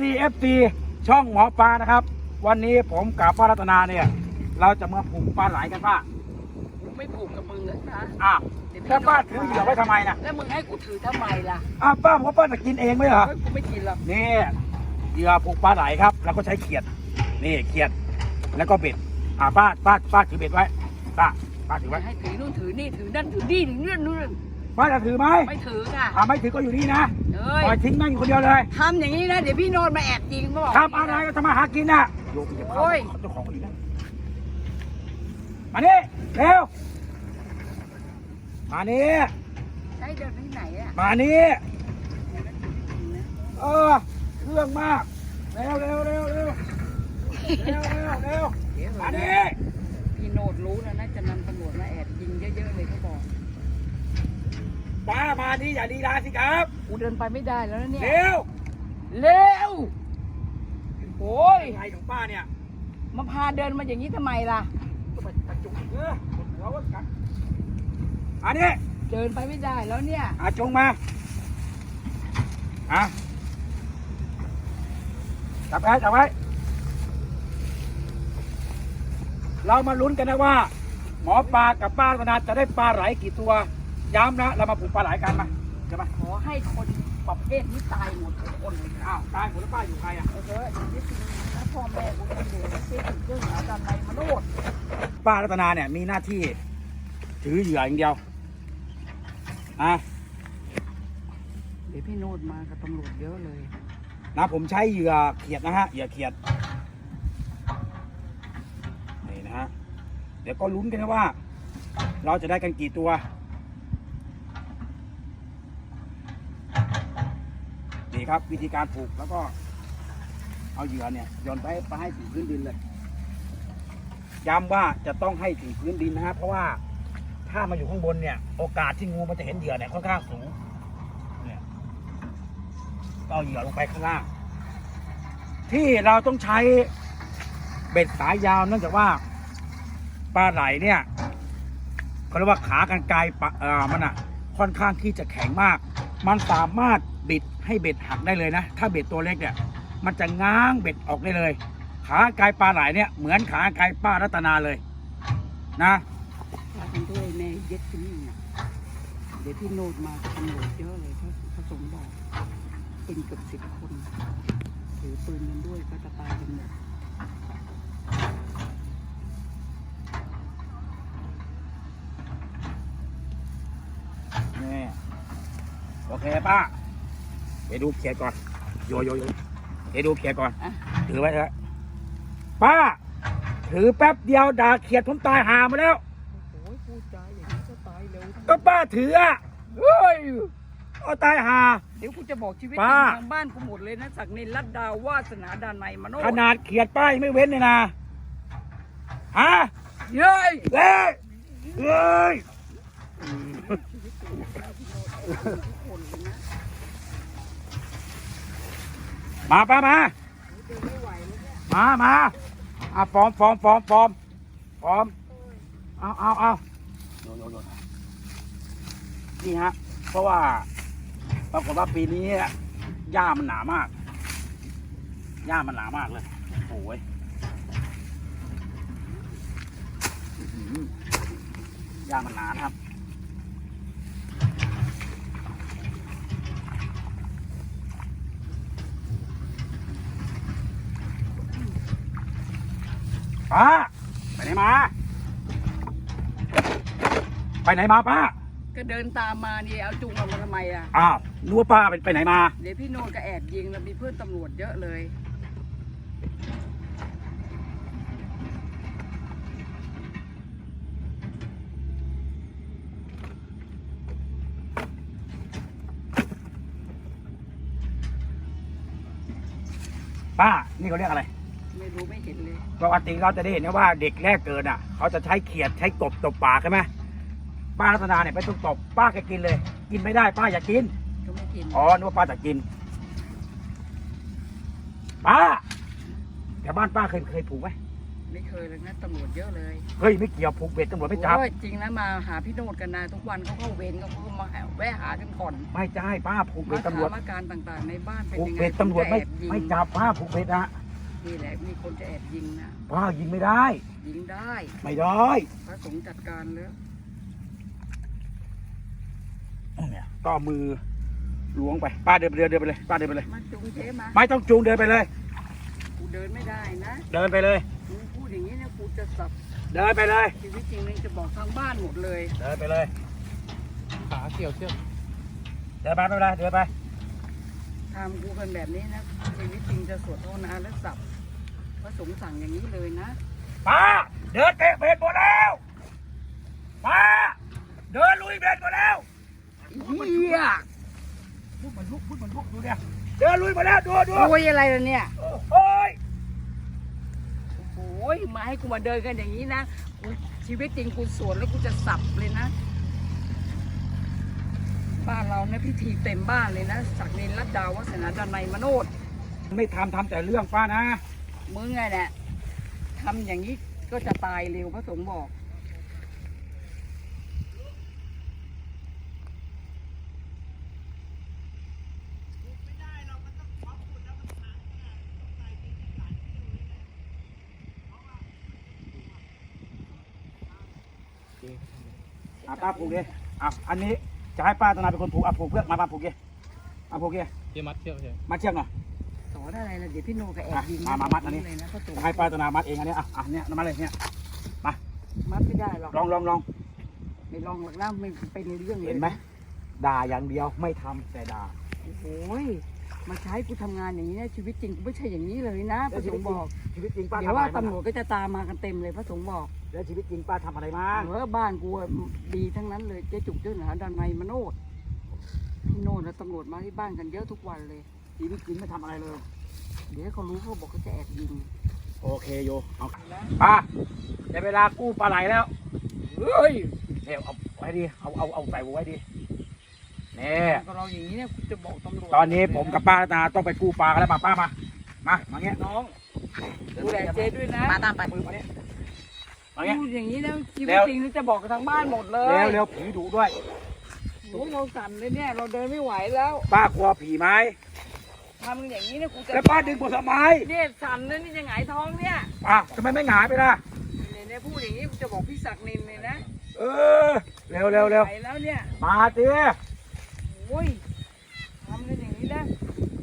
CFC ช่องหมอปลานะครับ วันนี้ผมกับป้ารัตนาเนี่ย เราจะมาผูกปลาไหลกันป้ากูไม่ผูกกับมึงเลยนะอ้าวแล้วป้าถือเหยื่อไว้ทำไมนะแล้วมึงให้กูถือทำไมล่ะอ้าวป้าบอกว่าป้าจะกินเองไหมเหรอเฮ้ยกูไม่กินหรอกนี่เหยื่อผูกปลาไหลครับ แล้วก็ใช้เขียด นี่เขียดแล้วก็เบ็ดอ่าป้าป้าป้าถือเบ็ดไว้ป้าป้าถือไว้ให้ถือนู่นถือนี่ถือนั่นถือนี่ถือนี่นู่นป้าจะถือไหมไม่ถือค่ะอ่าไม่ถือก็อยู่นี่นะ เอ้ยปล่อยทิ้งนั่งอยู่คนเดียวเลย ทำอย่างนี้นะ เดี๋ยวพี่โนนมาแอบยิงก็บอกทำอะไรก็ทำมาหากินน่ะโยกไปเหยียบโอ้เขายเจ้าของคนนี้นะมานี่เร็ว มานี่ ใช้เดินไปที่ไหนอะมานี่ เออเครื่องมาก เร็วเร็วเร็วเร็วเร็วเร็วเร็วเดี๋ยวมาเถนี่อะพี่โนดรู้นะน่าจะนำตำรวจมาแอบยิงเยอะๆเลยเขาบอก ป้ามานี่อย่าดีลาสิครับกูเดินไปไม่ได้แล้วนะเนี่ย เร็วเร็ว โอ้ยไงของป้าเนี่ยมาพาเดินมาอย่างนี้ทำไมล่ะก็ไปกระจุกเออหัวว่ากันอันนี้เดินไปไม่ได้แล้วเนี่ย อาจงมาอะจับไว้จับไว้เรามาลุ้นกันนะว่า หมอปลากับป้าธนาจะได้ปลาไหลกี่ตัว ย้ำนะ เรามาผูกปลาไหลกันมาใช่ไหมขอให้คนประเภทนี้ตายหมดทุกคนเลยค่ะอ้าวตายหมดแล้วป้าอยู่ใครอะ เออเออนี่คือถ้าพ่อแม่กูเป็นเด็กเสียถึงเรื่องหาดันในมโนดป้ารัตนาเนี่ยมีหน้าที่ถือเหยื่ออย่างเดียวอะเดี๋ยวพี่โนดมากับตำรวจเยอะเลย นะผมใช้เหยื่อเขียดนะฮะเหยื่อเขียดนี่นะฮะเดี๋ยวก็ลุ้นกันนะว่า เราจะได้กันกี่ตัว นี่ครับ วิธีการผูกแล้วก็ เอาเหยื่อเนี่ยโยนไปไปให้ถึงพื้นดินเลยย้ำว่าจะต้องให้ถึงพื้นดินนะฮะเพราะว่าถ้ามาอยู่ข้างบนเนี่ย โอกาสที่งูมันจะเห็นเหยื่อเนี่ยค่อนข้างสูงเนี่ยก็เอาเหยื่อลงไปข้างล่าง ที่เราต้องใช้เบ็ดสายยาวเนื่องจากว่าปลาไหลเนี่ยเขาเรียกว่าขากรรไกรปะเออมันอะค่อนข้างที่จะแข็งมาก มันสามารถ บิดให้เบ็ดหักได้เลยนะ ถ้าเบ็ดตัวเล็กเนี่ย มันจะง้างเบ็ดออกได้เลย ขากรรไกรปลาไหลเนี่ยเหมือนขากรรไกรป้ารัตนาเลย นะพากันด้วยแม่เย็ดที่นี่นะเดี๋ยวพี่โนดมากับตำรวจเยอะเลยเขาเขาสมบอกเป็นเกือบสิบคนถือปืนกันด้วยก็จะตายกันหมดนี่โอเคป้า ไปดูเขียดก่อนโยโยโยไปดูเขียดก่อนอะ ถือไว้เถอะป้า ถือแป๊บเดียวด่าเขียดผมตายหามาแล้ว โอ้ยพูดจาอย่างนี้ก็ตายเร็วก็ป้าถืออะเฮ้ยเอาตายหา เดี๋ยวกูจะบอกชีวิตป้า ทางบ้านกูหมดเลยนะศักดิ์นินรัตดาวาสนาดานในยมโนขนาดเขียดป้ายังไม่เว้นเลยนะฮะเย้ยเล่เอ้ย มาป้ามา มามาอะฟอร์มฟอร์มฟอร์มฟอร์มฟอร์มเอาเอาเอาโยนโยนโยนนี่ฮะ เพราะว่าปรากฏว่าปีนี้หญ้ามันหนามากหญ้ามันหนามากเลยโอ้ยอื้อหือหญ้ามันหนานะครับ ป้า ไปไหนมา ไปไหนมาป้า ก็เดินตามมานี่เอาจุงออกมาทำไมอะ อ้าวนึกว่าป้าไปไปไหนมา เดี๋ยวพี่โนนก็แอบยิงแล้วมีเพื่อนตำรวจเยอะเลย ป้า นี่เขาเรียกอะไร ไม่รู้ไม่เห็นเลยปกติเราจะได้เห็นนะว่าเด็กแรกเกิดอะ เขาจะใช้เขียดใช้กบตบปากใช่ไหมป้ารัตนาเนี่ยไปต้องตบป้าแกกินเลย กินไม่ได้ป้าอย่ากิน ก็ไม่กินอ๋อนึกว่าป้าจะกิน ป้าแต่บ้านป้าเคยเคยผูกไหมไม่เคยเลยนะตำรวจเยอะเลยเฮ้ยไม่เกี่ยวผูกเบ็ดตำรวจไม่จับ โอ้ยจริงนะมาหาพี่โนดกันนะทุกวันเขาเข้าเวรเขาก็มาแวะหากันก่อนไม่ใช่ป้าผูกเบ็มาดตำรวจถามอาการต่างๆ ในบ้านเป็นผูกยังไงเบ็ดตำรวจไม่คนจะแอบยิงไม่จับป้าผูกเบ็ดนะ นี่แหละมีคนจะแอบยิงนะป้ายิงไม่ได้ ยิงได้ไม่ได้พระสงฆ์จัดการแล้วเนี่ยก็เอามือล้วงไป ป้าเดินไปเดินเดินไปเลย ป้าเดินไปเลย มาจุงเจ๊มาไม่ต้องจูงเดินไปเลย กูเดินไม่ได้นะเดินไปเลย กูพูดอย่างนี้เนี่ยกูจะสับเดินไปเลยชีวิตจริงเลยจะบอกทางบ้านหมดเลยเดินไปเลยขาเกี่ยวเชือกเดินไปไม่เป็นไรเดินไปทำกูกันแบบนี้นะชีวิตจริงจะสวดภาวนาและสับ พระสงฆ์สั่งอย่างนี้เลยนะป้าเดินเตะเบ็ดหมดแล้วป้าเดินลุยเบ็ดหมดแล้วเฮียพูดมันลุกพูดมันลุกดูเนี่ยเดินลุยหมาแล้วดูดูโอ้ยอะไรล่ะเนี่ยโอ้ยโอ้ยมาให้กูมาเดินกันอย่างนี้นะกูชีวิตจริงกูสวนแล้วกูจะสับเลยนะบ้านเราเนี่ยพิธีเต็มบ้านเลยนะศักดินรัตดาวัฒนาดานในยมโนดไม่ทำทำแต่เรื่องป้านะ มึงไงเนี่ยทำอย่างนี้ก็จะตายเร็วพระสงฆ์บอก อะป้าผูกดิอะอันนี้จะให้ป้าตนาเป็นคนผูกอะผูกเพื่อนมาป้าผูกดิอะผูกดิเกี่ยวมัดเชือกใช่มาเชือกหน่อย สอนอะไรล่ะเดี๋ยวพี่โนกับแอบยิงอะมามามัดอันนี้ เลยนะพระสงฆ์จะให้ป้าตนามัดเองอันนี้อะอะเนี่ยมาเลยเนี่ยมัดไม่ได้หรอกลองลองลองไม่ลองหรอกนะไม่เป็นเรื่องเลยเห็นไหมด่าอย่างเดียวไม่ทำแต่ด่าโอ้โหยมาใช้กูทำงานอย่างนี้นะชีวิตจริงกูไม่ใช่อย่างนี้เลยนะพระสงฆ์บอกชีวิตจริงป้าเดี๋ยวทำอะว่าไรบ้างตำรวจก็จะตามมากันเต็มเลยพระสงฆ์บอกแล้วชีวิตจริงป้าทำอะไรบ้าง เออบ้านกูอะดีทั้งนั้นเลยเจ๊จุกเจ้าหนาดันในยมโนดพี่โนดแล้วตำรวจมาที่บ้านกันเยอะทุกวันเลย ชีวิตจริงไม่ทำอะไรเลย เดี๋ยวเขารู้เขาบอกเขาจะแอบยิง โอเคโยเอาป้าได้เวลากู้ปลาไหลแล้วเฮ้ยเดี๋ยวเอาไว้ดิเอาเอาเอาใส่ไว้ดินี่กับเราอย่างนี้เนี่ยกูจะบอกตำรวจตอนนี้ผมกับป้ารัตนาต้องไปกู้ปลากันแล้วมาป้ามามามาเงี้ยน้องดูแลเจ๊ด้วยนะมาตามไปมือมาเนี่ยมาเงี้ยพูดอย่างนี้นะชีวิแล้ตวจริงนี่จะบอกกับทางบ้านหมดเลเร็ยวเร็วผีดุด้วยโอ้ยเราสั่นเลยเนี่ยเราเดินไม่ไหวแล้ว ป้ากลัวผีไหม ทำอย่างนี้เนี่ยกูจะแล้วป้าดึงผมทำไมเนี่ยสั่นเลยนี่จะหงายท้องเนี่ยป้าทำไมไม่หงายไปล่ะเนี่ยเนี่ยพูดอย่างนี้กูจะบอกพี่ศักดิ์นินเลยนะเออเร็วเร็วเร็วไหวแล้วเนี่ยมาสิโอ้ยทำกันอย่างนี้นะ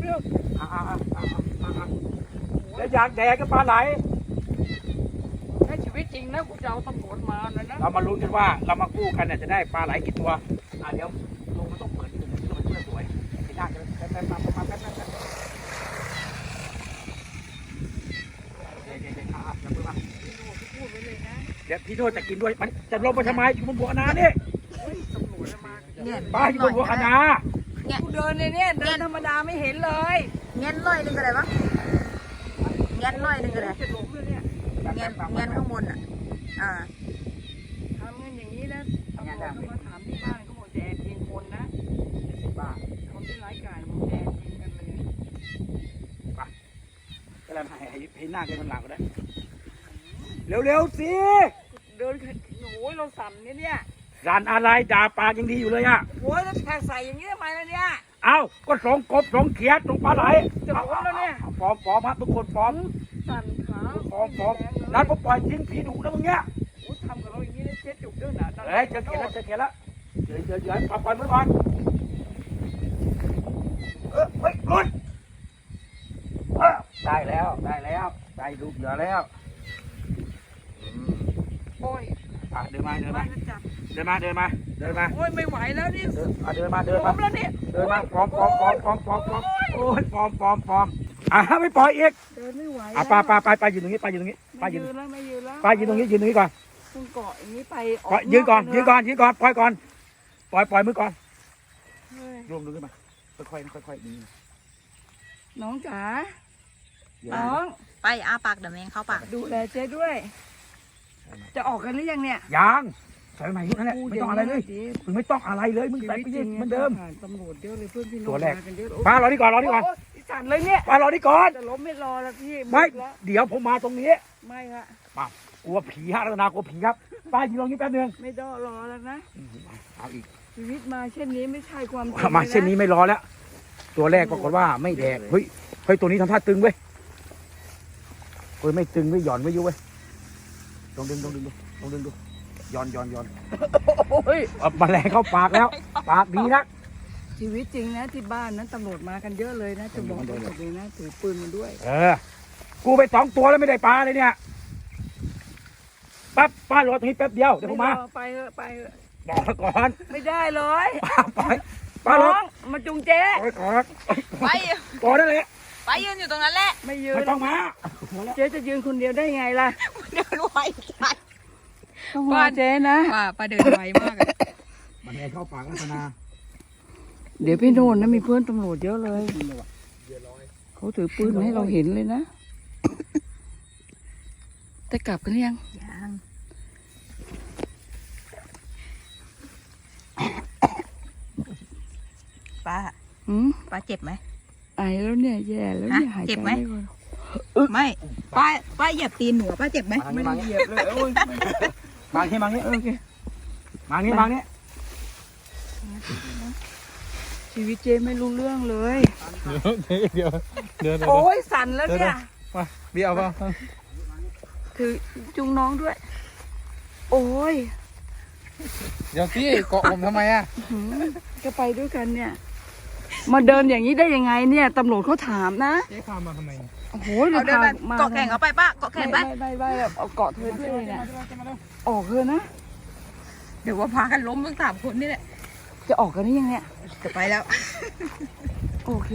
เรื่องอ่าอ่าอ่าอ่าอ่าแล้วอยากแดกก็ปลาไหลถ้าชีวิตจริงนะกูจะเอาตำรวจมาเลยนะเรามาลุ้นกันว่าเรามากู้กันเนี่ยจะได้ปลาไหลกี่ตัวอ่าเดี๋ยวลงมันต้องเปิดที่หนึ่งที่มันเพื่อสวยไอ้หน้าจะแป๊บแป๊บแป๊บแป๊บแป๊บแป๊บแป๊บเดี๋ยวเดี๋ยวเดี๋ยวอะอย่าเพิ่งมา พูดไป เลยนะเดี๋ยวพี่โทษจะกินด้วยมันจะลงไปทำไมอยู่บนบัวนานี่เฮ้ยตำรวจมาเนี่ยป้าอยู่บนบัวคณากูเดินในเนี่ยเดินธรรมดาไม่เห็นเลยเงี้ยร้อยหนึงก็ได้ปะเงี้ยร้อยหนึงก็ได้จะหลงเลยเนี่ยเงี้ยเงี้ยข้างบนอะอ่าทำกันอย่างนี้นะตำรวจก็มาถามที่บ้านเขาบอกจะแอบยิงคนนะป้าคนที่ร้ายกาจบอกจะแอบยิงกันเลยก็เลยให้ให้ให้หน้าแกมันหลังก็ได้ เร็วๆสิ เดินขึ้นโอ้ยเราสั่นเนี่ยเนี่ยรันอะไรด่าปากยังดีอยู่เลยอะโอ้ยแล้วแทกใส่อย่างนี้ทำไมล่ะเนี่ย เอ้าก็สองกบสองเขียดสองปลาไหลจะล้มแล้วเนี่ยฟอมฟอมครับทุกคนฟอมสั่นขาฟอมฟอมนัดก็ปล่อยทิ้งผีดุนะมึงเนี้ยโอ้ยทำกับเราอย่างนี้นะเจ๊จุกเดินหนาเฮ้ยเจอเขียดแล้วเจอเขียดแล้วเดี๋ยวเดี๋ยวเดี๋ยวปล่อยปล่อยมือก่อนเออเฮ้ยหลุดเออได้แล้วได้แล้วได้ลูกเหยื่อแล้วอืมโอ้ยอะเดินมาเดินมามาจะจับเดินมาเดินมาเดินมาโอ้ยไม่ไหวแล้วนี่เดินอะเดินมาเดินล้มามแล้วเนี่ยเดินมาฟอมฟอมฟอมฟอมฟอมฟอมโอ้ยฟอมฟอมฟอมอะไม่ปล่อยอีกเดินไม่ไหวอะป้าป้าป้าป้ายืนตรงนี้ป้ายืนตรงนี้ป้าไม่ยืยืนนแล้วไม่ยืนแล้วป้ายืนตรงนี้ยืนตรงนี้ก่อนต้องเกาะอย่างนี้ไปปล่อยยืนก่อนยืนก่อนยืนก่อนปล่อยก่อนปล่อยปล่อยมือก่อนเฮ้ยรวมดูขึ้นมาค่อยๆค่อยๆดึงน้องจ๋าเดี๋ยวน้องไปอาปากเดี๋ยวแมงเข้าปากดูแลเจ๊ด้วย จะออกกันหรือยังเนี่ยยังใส่ใหม่ยุคนั้นแหละไม่ต้องอะไรเลยมึงไม่ต้องอะไรเลยมึงชีใส่วิตไปจยืรินงเหมือนเดิมผ่านตำรวจเยอะเลยเพื่อนพี่น้องตัวแรกมากันเยอะป้ารอนี่ก่อนรอนี่ก่อนโยสั่นเลยเนี่ยป้ารอนี่ก่อนจะล้มไม่รอแล้วพี่ไม่แล้วเดี๋ยวผมมาตรงนี้ไม่ค่ะป้ากลัวผีฮะรัตนากลัวผีครับป้าอยู่ตรงนี้แป๊บนึงไม่ต้องรอแล้วนะเอาอีกชีวิตมาเช่นนี้ไม่ใช่ความจริงมาเส้นลยะนี้ไม่รอแล้ว ตัวแรกปรากฏว่าไม่แดกเฮ้ยเฮ้ยตัวนี้ทำท่าตึงเว้ยเฮ้ยไม่ตึงไม่หย่อนไม่ยุ้เว้ย ลองดึงลองดึงดูลองดึงดูย้อนย้อนย้อนโอ้ยเอาแมลงเข้าปากแล้ว ปากดีนัก ชีวิตจริงนะที่บ้านนั้นตำรวจมากันเยอะเลยนะจะบอกเยตำอะรวจเลยนะถือปืนมาด้วย เออ กูไปสองตัวแล้วไม่ได้ปลาเลยเนี่ยปั๊บป้ารอตรงนี้แป๊บเดียวเดี๋ยวผมมาไรอไปเถอะไปเถอะบอกไว้ก่อนไม่ได้เลยป้าไปป้ารอน้องมาจุงเจ๊บอกไว้ก่อนไปก่อนนั่นแหละไปยืนอยู่ตรงนั้นแหละไม่ยืไม่นต้องมา เจ๊จะยืนคนเดียวได้ไงล่ะ เดินไวจัด ต้องมาเจ๊นะ ป้าป้าเดินไวมากอะมันแรงเข้าปากลักษณะเดี๋ยวพี่โน่นนะมีเพื่อนตำรวจเยอะเลย เขาถือปืนมาให้เราเห็นเลยนะ แต่กลับกันหรือยัง ยังป้า อืมป้าเจ็บไหม ไอแล้วเนี่ยแย่แล้วเนี่ยฮะหายใจเจ็บไหม ไม่ค่อย ไม่ ป้าป้าเหยียบตีนหนูอะป้าเจ็บไหมมางี้มางี้เหยียบเลยโอ้ยมางี้มางี้โอเคมางี้มางี้ชีวิตเจ๊ไม่รู้เรื่องเลยเดี๋ยวเดี๋ยวเดี๋ยวเดี๋ยวโอ้ยสั่นแล้วเนี่ย มาเบี้ยวเปล่าถือจุงน้องด้วย โอ้ยเดี๋ยวพี่เกาะผมทำไมอะ หืมจะไปด้วยกันเนี่ย มาเดินอย่างนี้ได้ยังไงเนี่ยตำรวจเขาถามนะเจ๊พามาทำไมเนี่ยโอ้โหเอาเดินไปมาเกาะแข่งเอาไปป้าเกาะแข่งไป ไม่ไม่ไม่แบบเอาเกาะเธอด้วยเนี่ยออกเธอนะเดี๋ยวว่าพากันล้มทั้งสามคนนี่แหละ จะออกกันได้ยังเนี่ยจะไปแล้ว โอเค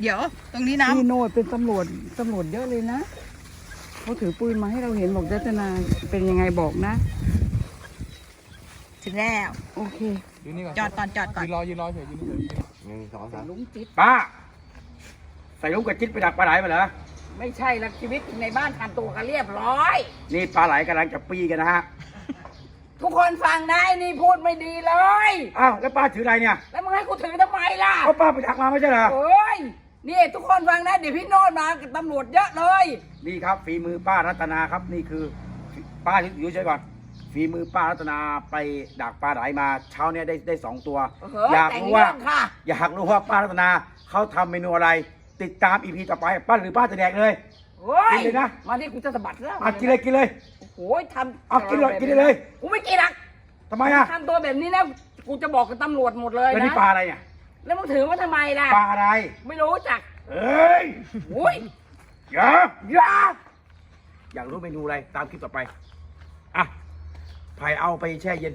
เดี๋ยว ตรงนี้น้พี่โนดเป็นตำรวจตำรวจเยอะเลยนะเขาถือปืนมาให้เราเห็นบอกรัตนาเป็นยังไงบอกนะำ ถึงแล้ว โอเคอยู่นี่ก่อนจอดก่อนจอดก่อน ยืนรอยืนรอเฉยยืนเฉยลุงจิ๊บป้า ใส่ลูกกระจิตไปดักปลาไหลมาเหรอ ไม่ใช่ละชีวิตในบ้านทำตัวกันเรียบร้อย นี่ปลาไหลกำลังจะปีกันนะฮะ ทุกคนฟังนะไอ้นี่พูดไม่ดีเลย อ้าวแล้วป้าถืออะไรเนี่ยแล้วมึงให้กูถือทำไมล่ะก็ป้าไปดักมาไม่ใช่เหรอโอ้ย นี่ทุกคนฟังนะ เดี๋ยวพี่โนดมากับตำรวจเยอะเลย นี่ครับฝีมือป้ารัตนาครับนี่คือ ป้าอยู่เฉยๆก่อน ฝีมือป้ารัตนาไปดักปลาไหลมาเช้าเนี้ยได้ได้สองตัวเฮ้ยอยากแต่งรู้ว่าเรื่องค่ะ อยากรู้ว่าป้ารัตนาเขาทำเมนูอะไร ติดตามอีพีต่อไปป้าหรือป้าจะแดกเลย โอ้ยกินเลยนะ มาที่กูจะสะบัดแล้วอะกินเลยกินเลย โอ้ยทำเอากินเลยกินเลยเลยกูไม่กินหรอกทำไมอะทำตัวแบบนี้นะกูจะบอกกับตำรวจหมดเลยแล้วนะนี่ปลาอะไรเนี่ยแล้วมึงถือมาทำไมล่ะปลาอะไร ไม่รู้จักเอ้ยโอ้ยอย่าอย่าอยากรู้เมนูอะไรตามคลิปต่อไปอะ ไผ่เอาไปแช่เย็น